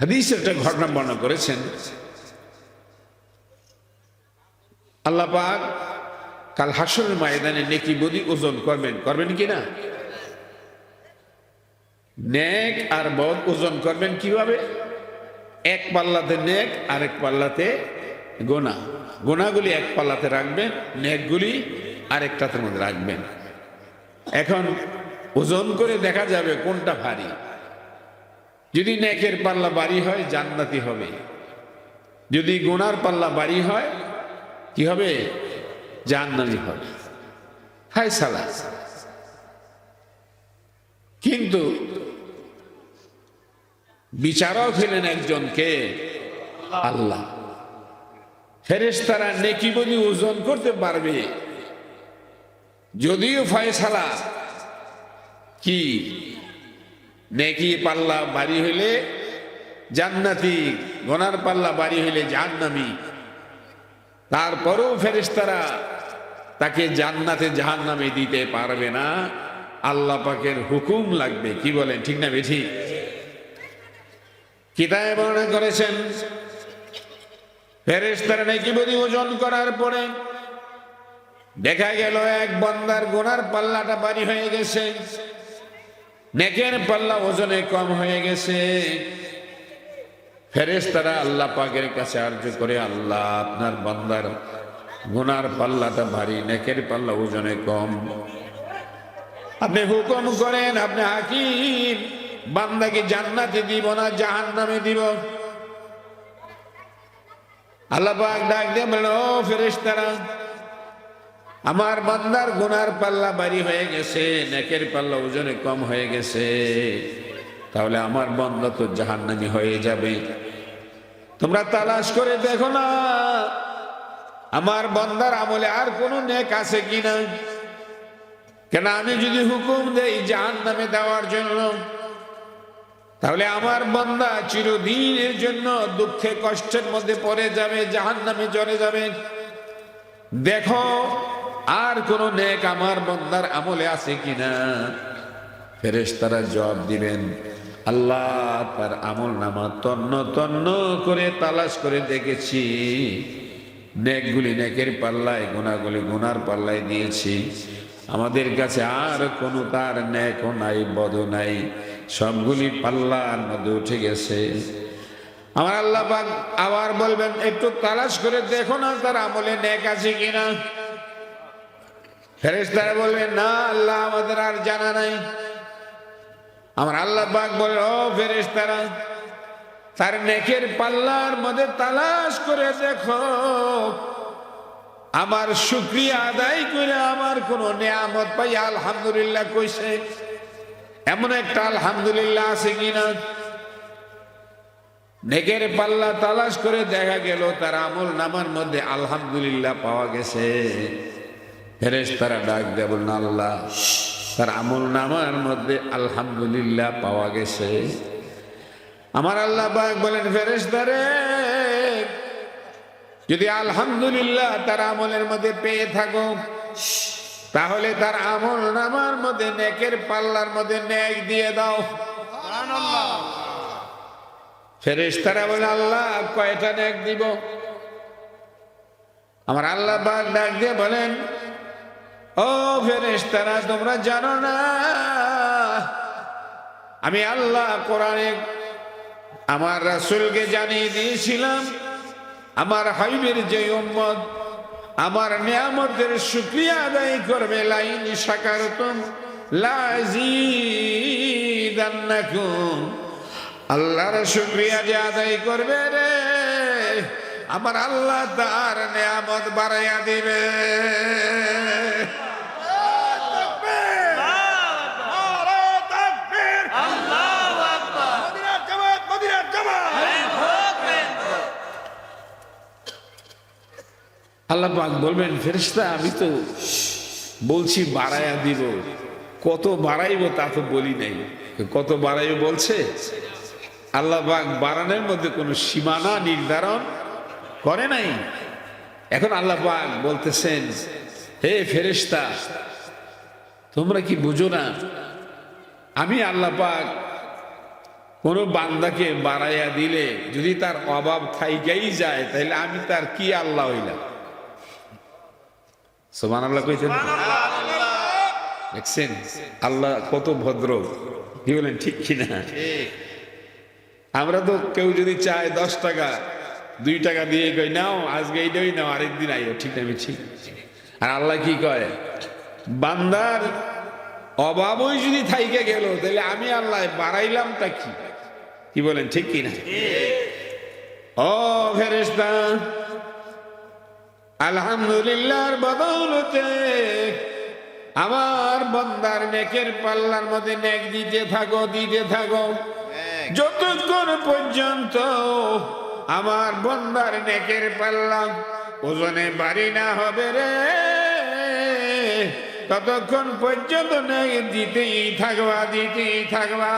হাদিস একটা ঘটনা বর্ণনা করেছেন। আল্লাহ পাক কাল হাসরের ময়দানে নেকি বদি ওজন করবেন করবেন কি না? নেক আর বদ ওজন করবেন কীভাবে? এক পাল্লাতে নেক আর এক পাল্লাতে গোনা। গোনাগুলি এক পাল্লাতে রাখবেন, নেকগুলি আরেকটাতে মধ্যে রাখবেন। এখন ওজন করে দেখা যাবে কোনটা ভারী। যদি নেকের পাল্লা বাড়ি হয়, জান্নাতি হবে। যদি গোনার পাল্লা বাড়ি হয়, কি হবে? জান্নাতি হবে। হায় সালা। কিন্তু বিচারক হলেন একজনকে আল্লাহ। ফেরেশতারা নেকি বলি ওজন করতে পারবে। যদিও ফয়সালা, কি নেকি পাল্লা বাড়ি হইলে জান্নাতি, গনার পাল্লা বাড়ি হইলে জাহান্নামি। তারপরেও ফেরেশতারা তাকে জান্নাতে জাহান্নামে দিতে পারবে না। আল্লাহ পাকের হুকুম লাগবে। কি বলেন, ঠিক না বেঠি? কিতাবে বর্ণনা করেছেন, ফেরেশতারা নাকি বদি ওজন করার পরে দেখা গেল এক বন্দার গোনার পাল্লাটা বাড়ি হয়ে গেছে। নেকের পাল্লা ওজনে কম হয়ে গেছে। ফেরেস তারা আল্লাহ পাকের কাছে আর্য করে, আল্লাহ, আপনার বান্দার গুনার পাল্লাটা ভারী, নেকের পাল্লা ওজনে কম। আপনি হুকুম করেন, আপনি হাকিম, বান্দাকে জান্নাতে দিব না জাহান নামে দিব। আল্লাহ পাক ডাক দিয়ে বলল ও ফেরেশতারা আমার বান্দার গুনার পাল্লা বাড়ি হয়ে গেছে, নেকের পাল্লা ওজনে কম হয়ে গেছে। তাহলে আমার বন্দা তো জাহান্নামি হয়ে যাবে। তোমরা তালাশ করে দেখো না, আমার বন্দার আমলে আর কোনো নেক আছে কিনা কেন আমি যদি হুকুম দেই জাহান নামে দেওয়ার জন্য, তাহলে আমার বন্দা চিরদিনের জন্য দুঃখে কষ্টের মধ্যে পড়ে যাবে জাহান নামে জ্বরে যাবে। দেখো আর কোন নেক আমার বন্দার আমলে আছে কিনা? ফেরেশ তারা জবাব দিবেন, আল্লাহ তার আমল নামা তন্ন তন্ন করে তালাশ করে দেখেছি। নেকগুলি নেকের পাল্লায়, গুণাগুলি গুনার পাল্লায় দিয়েছি। আমাদের কাছে আর কোনো তার নেকও নাই বদ নাই। সবগুলি পাল্লার মধ্যে উঠে গেছে। আমার আল্লাহ আবার বলবেন, একটু তালাশ করে দেখো না তার আমলে নেক আছে কিনা। ফেরেশতারা বলবেন, না, আল্লাহ আমাদের আর জানা নাই। আমার আল্লাহ পাক বলে ও ফেরেস্তারা তার নেকের পাল্লার মধ্যে তালাশ করে দেখো। আমার শুক্রিয়া আদায় করে আমার কোন নিয়ামত পাই, আলহামদুলিল্লাহ কইছে। এমন একটা আলহামদুলিল্লাহ আছে কিনা? নেকের পাল্লা তালাশ করে দেখা গেল, তার আমল নামার মধ্যে আলহামদুলিল্লাহ পাওয়া গেছে। ফেরেস তারা ডাক দেব না আল্লাহ, তার আমল নামার মধ্যে আলহামদুলিল্লাহ পাওয়া গেছে। আমার আল্লাহ পাক বলেন, ফেরেশতারে, যদি আলহামদুলিল্লাহ তার আমলের মধ্যে পেয়ে থাকো, তাহলে তার আমল নামার মধ্যে, নেকের পাল্লার মধ্যে নেক দিয়ে দাও। ফেরেশতারা বলে, আল্লাহ, কয়টা নেক দিব? আমার আল্লাহ ডাক দিয়ে বলেন ও ফেরেশতারা, তোমরা জানো না? আমি আল্লাহ কোরআনে আমার রাসুলকে জানিয়ে দিয়েছিলাম, আমার হাইবের যে উম্মত, আমার নিয়ামতের শুক্রিয়া আদায় করবে, লাইন সাকারতুম লাজিদান্নাকুম আল্লাহর শুক্রিয়া যে আদায় করবে রে, আমার আল্লাহ তার নিয়ামত বাড়াইয়া দিবে। আল্লাহ পাক বলবেন, ফেরেশতা, আমি তো বলছি বাড়াইয়া দিব। কত বাড়াইব তা তো বলি নাই। কত বাড়াইব বলছে? আল্লাহ পাক বাড়ানোর মধ্যে কোনো সীমানা নির্ধারণ করে নাই। এখন আল্লাহ পাক বলতেছেন, হে ফেরেশতা, তোমরা কি বুঝো না, আমি আল্লাহ পাক কোনো বান্দাকে বাড়াইয়া দিলে যদি তার অভাব থাইকাই যায় তাহলে আমি তার কি আল্লাহ হইলাম? সোমান আল্লাহ কইছেন? দেখছেন? আল্লাহ কত ভদ্র। কি বলেন, ঠিক কিনা? আমরা তো কেউ যদি চায় দশ টাকা, দুই টাকা দিয়ে কই, নাও, আজকে এইটাই নাও, আরেকদিন আইও। ঠিক না ঠিক? আর আল্লাহ কি কয়? বান্দার অভাবই যদি থাইকে গেল, তাহলে আমি আল্লাহ বাড়াইলামটা কি? কি বলেন, ঠিক কি না ও ফেরেস্তা আলহামদুলিল্লাহর বদৌলতে আমার বন্দার নেকের পাল্লার মধ্যে নেক দিতে থাকো দিতে থাকো। যতক্ষণ পর্যন্ত আমার বন্দার নেকের পাল্লা ওজনে বাড়ি না হবে রে ততক্ষণ পর্যন্ত নেক দিতেই থাকবা দিতেই থাকবা।